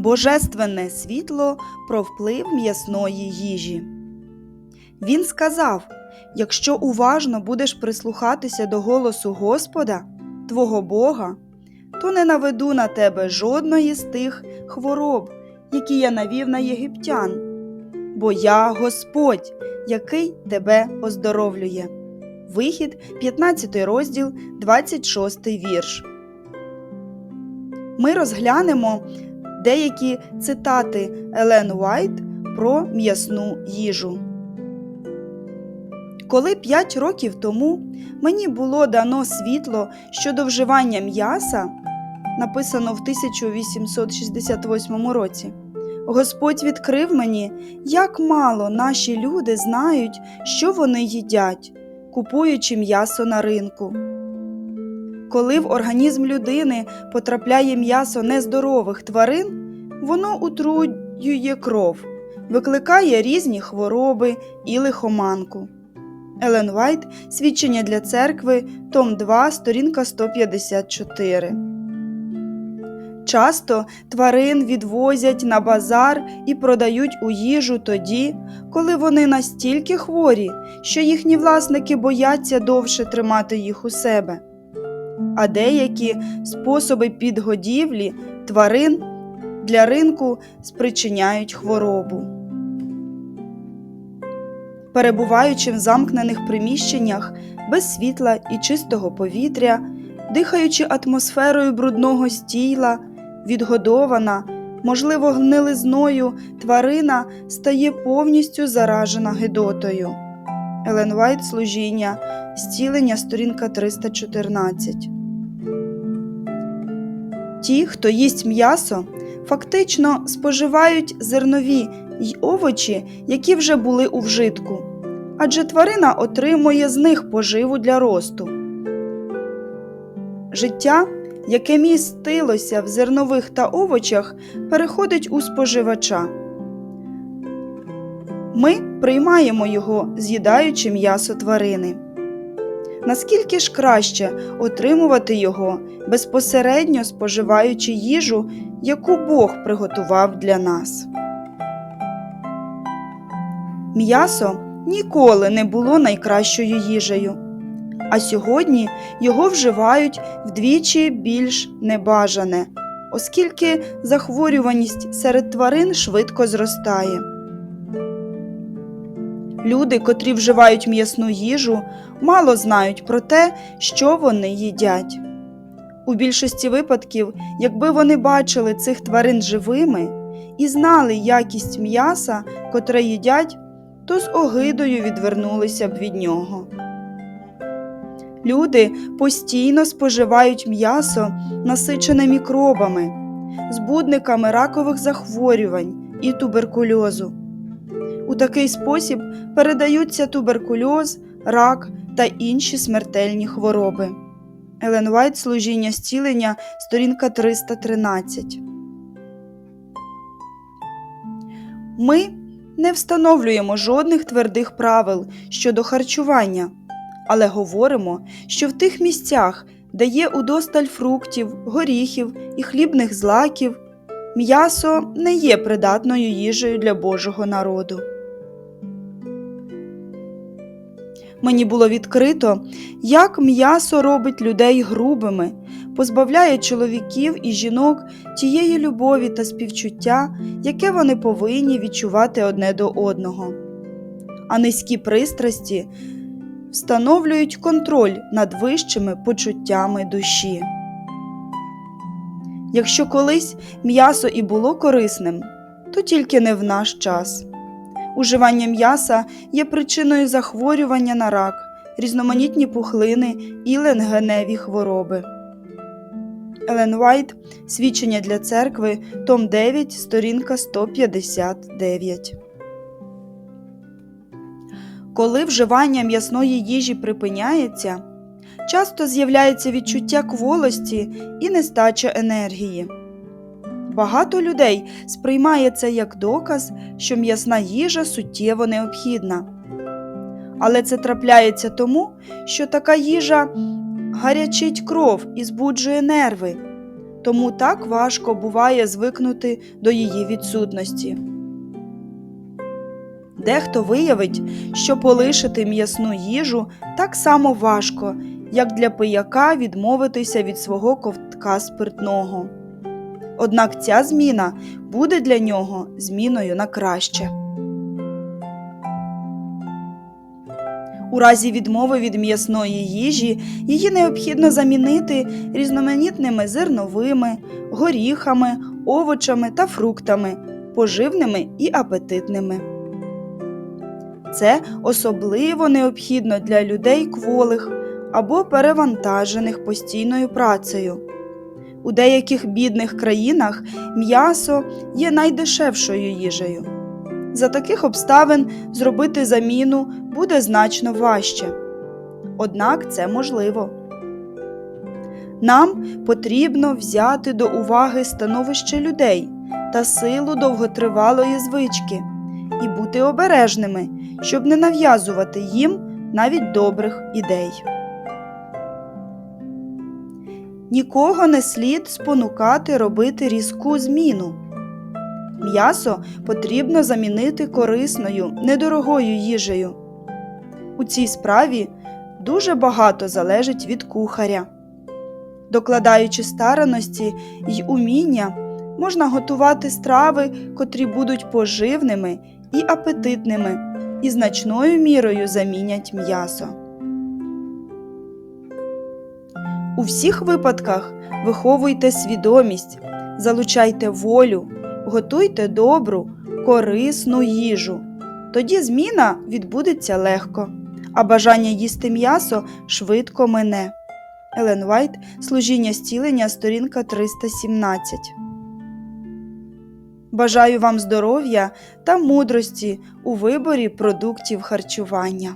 Божественне світло про вплив м'ясної їжі. Він сказав: якщо уважно будеш прислухатися до голосу Господа, твого Бога, то не наведу на тебе жодної з тих хвороб, які я навів на єгиптян, бо я Господь, який тебе оздоровлює. Вихід, 15 розділ, 26 вірш. Ми розглянемо деякі цитати Елен Уайт про м'ясну їжу. Коли 5 років тому мені було дано світло щодо вживання м'яса, написано в 1868 році, Господь відкрив мені, як мало наші люди знають, що вони їдять, купуючи м'ясо на ринку. Коли в організм людини потрапляє м'ясо нездорових тварин, воно утруює кров, викликає різні хвороби і лихоманку. Елен Вайт Свідчення для церкви, Том 2, сторінка 154. Часто тварин відвозять на базар і продають у їжу тоді, коли вони настільки хворі, що їхні власники бояться довше тримати їх у себе. А деякі способи підгодівлі тварин для ринку спричиняють хворобу. Перебуваючи в замкнених приміщеннях без світла і чистого повітря, дихаючи атмосферою брудного стійла, відгодована, можливо, гнилизною, тварина стає повністю заражена гидотою. Елен Вайт служіння, зцілення, сторінка 314. Ті, хто їсть м'ясо, фактично споживають зернові й овочі, які вже були у вжитку, адже тварина отримує з них поживу для росту. Життя, яке містилося в зернових та овочах, переходить у споживача. Ми приймаємо його, з'їдаючи м'ясо тварини. Наскільки ж краще отримувати його, безпосередньо споживаючи їжу, яку Бог приготував для нас? М'ясо ніколи не було найкращою їжею, а сьогодні його вживають вдвічі більш небажане, оскільки захворюваність серед тварин швидко зростає. Люди, котрі вживають м'ясну їжу, мало знають про те, що вони їдять. У більшості випадків, якби вони бачили цих тварин живими і знали якість м'яса, котре їдять, то з огидою відвернулися б від нього. Люди постійно споживають м'ясо, насичене мікробами, збудниками ракових захворювань і туберкульозу. У такий спосіб передаються туберкульоз, рак та інші смертельні хвороби. Елен Вайт Служіння зцілення, сторінка 313. Ми не встановлюємо жодних твердих правил щодо харчування, але говоримо, що в тих місцях, де є удосталь фруктів, горіхів і хлібних злаків, м'ясо не є придатною їжею для Божого народу. Мені було відкрито, як м'ясо робить людей грубими, позбавляє чоловіків і жінок тієї любові та співчуття, яке вони повинні відчувати одне до одного. А низькі пристрасті встановлюють контроль над вищими почуттями душі. Якщо колись м'ясо і було корисним, то тільки не в наш час. Уживання м'яса є причиною захворювання на рак, різноманітні пухлини і ленгеневі хвороби. Елен Вайт Свідчення для церкви, Том 9, сторінка 159. Коли вживання м'ясної їжі припиняється, часто з'являється відчуття кволості і нестача енергії. Багато людей сприймає це як доказ, що м'ясна їжа суттєво необхідна. Але це трапляється тому, що така їжа гарячить кров і збуджує нерви, тому так важко буває звикнути до її відсутності. Дехто виявить, що полишити м'ясну їжу так само важко, як для пияка відмовитися від свого ковтка спиртного. Однак ця зміна буде для нього зміною на краще. У разі відмови від м'ясної їжі її необхідно замінити різноманітними зерновими, горіхами, овочами та фруктами, поживними і апетитними. Це особливо необхідно для людей кволих або перевантажених постійною працею. У деяких бідних країнах м'ясо є найдешевшою їжею. За таких обставин зробити заміну буде значно важче. Однак це можливо. Нам потрібно взяти до уваги становище людей та силу довготривалої звички і бути обережними, щоб не нав'язувати їм навіть добрих ідей. Нікого не слід спонукати робити різку зміну. М'ясо потрібно замінити корисною, недорогою їжею. У цій справі дуже багато залежить від кухаря. Докладаючи стараності й уміння, можна готувати страви, котрі будуть поживними і апетитними, і значною мірою замінять м'ясо. У всіх випадках виховуйте свідомість, залучайте волю, готуйте добру, корисну їжу. Тоді зміна відбудеться легко, а бажання їсти м'ясо швидко мине. Елен Вайт, Служіння зцілення, сторінка 317. Бажаю вам здоров'я та мудрості у виборі продуктів харчування.